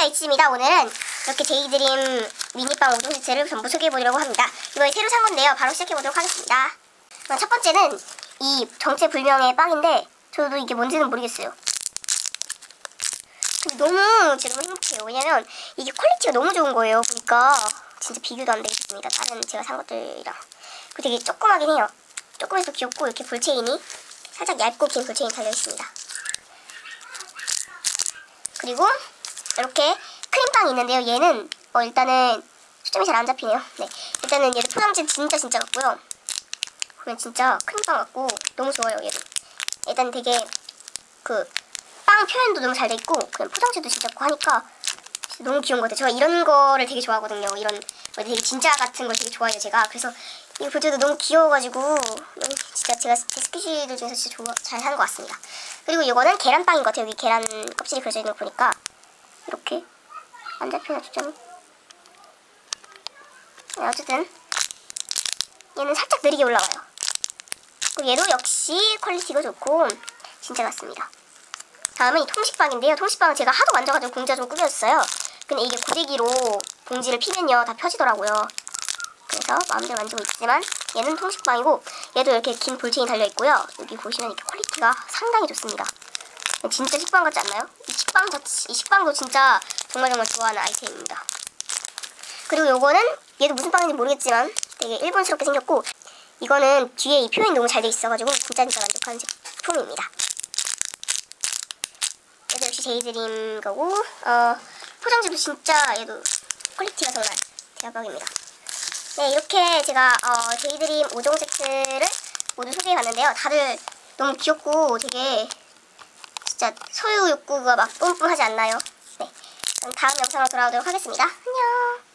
H입니다. 오늘은 이렇게 제이드림 미니빵 5종 세트를 전부 소개해보려고 합니다. 이번에 새로 산 건데요. 바로 시작해보도록 하겠습니다. 어, 첫 번째는 이 정체불명의 빵인데 저도 이게 뭔지는 모르겠어요. 근데 너무 지금 행복해요. 왜냐면 이게 퀄리티가 너무 좋은 거예요. 보니까 진짜 비교도 안 되겠습니다. 다른 제가 산 것들이랑. 그리고 되게 조그마긴 해요. 조그매서 귀엽고 이렇게 볼체인이 살짝 얇고 긴 볼체인이 달려있습니다. 그리고 이렇게 크림빵이 있는데요. 얘는 어, 일단은 초점이 잘 안 잡히네요. 네, 일단은 얘도 포장지 진짜 진짜 같고요. 보면 진짜 크림빵 같고 너무 좋아요. 얘도 일단 되게 그 빵 표현도 너무 잘 돼 있고 그냥 포장지도 진짜 좋고 하니까 진짜 너무 귀여운 것 같아요. 제가 이런 거를 되게 좋아하거든요. 이런 뭐 되게 진짜 같은 걸 되게 좋아해요. 제가 그래서 이거 볼 때도 너무 귀여워가지고 진짜 제가 제 스키시들 중에서 진짜 좋아, 잘 사는 것 같습니다. 그리고 이거는 계란빵인 것 같아요. 여기 계란 껍질이 그려져 있는 거 보니까 이렇게 안 잡히나 초점이 네, 어쨌든 얘는 살짝 느리게 올라가요. 그리고 얘도 역시 퀄리티가 좋고 진짜 같습니다. 다음은 이 통식빵인데요. 통식빵은 제가 하도 만져가지고 공지가 좀 꾸며졌어요. 근데 이게 고데기로 봉지를 피면요 다 펴지더라고요. 그래서 마음대로 만지고 있지만 얘는 통식빵이고 얘도 이렇게 긴 볼체인이 달려있고요. 여기 보시면 이렇게 퀄리티가 상당히 좋습니다 진짜 식빵 같지 않나요? 이 식빵 자체, 이 식빵도 진짜 정말 정말 좋아하는 아이템입니다. 그리고 요거는 얘도 무슨 빵인지 모르겠지만 되게 일본스럽게 생겼고 이거는 뒤에 이 표현이 너무 잘 돼 있어가지고 진짜 진짜 만족하는 제품입니다. 얘도 역시 제이드림 거고 어, 포장지도 진짜 얘도 퀄리티가 정말 대박입니다. 네 이렇게 제가 어, 제이드림 5종 세트를 모두 소개해봤는데요. 다들 너무 귀엽고 되게 진짜 소유 욕구가 막 뿜뿜하지 않나요? 네. 그럼 다음 영상으로 돌아오도록 하겠습니다. 안녕!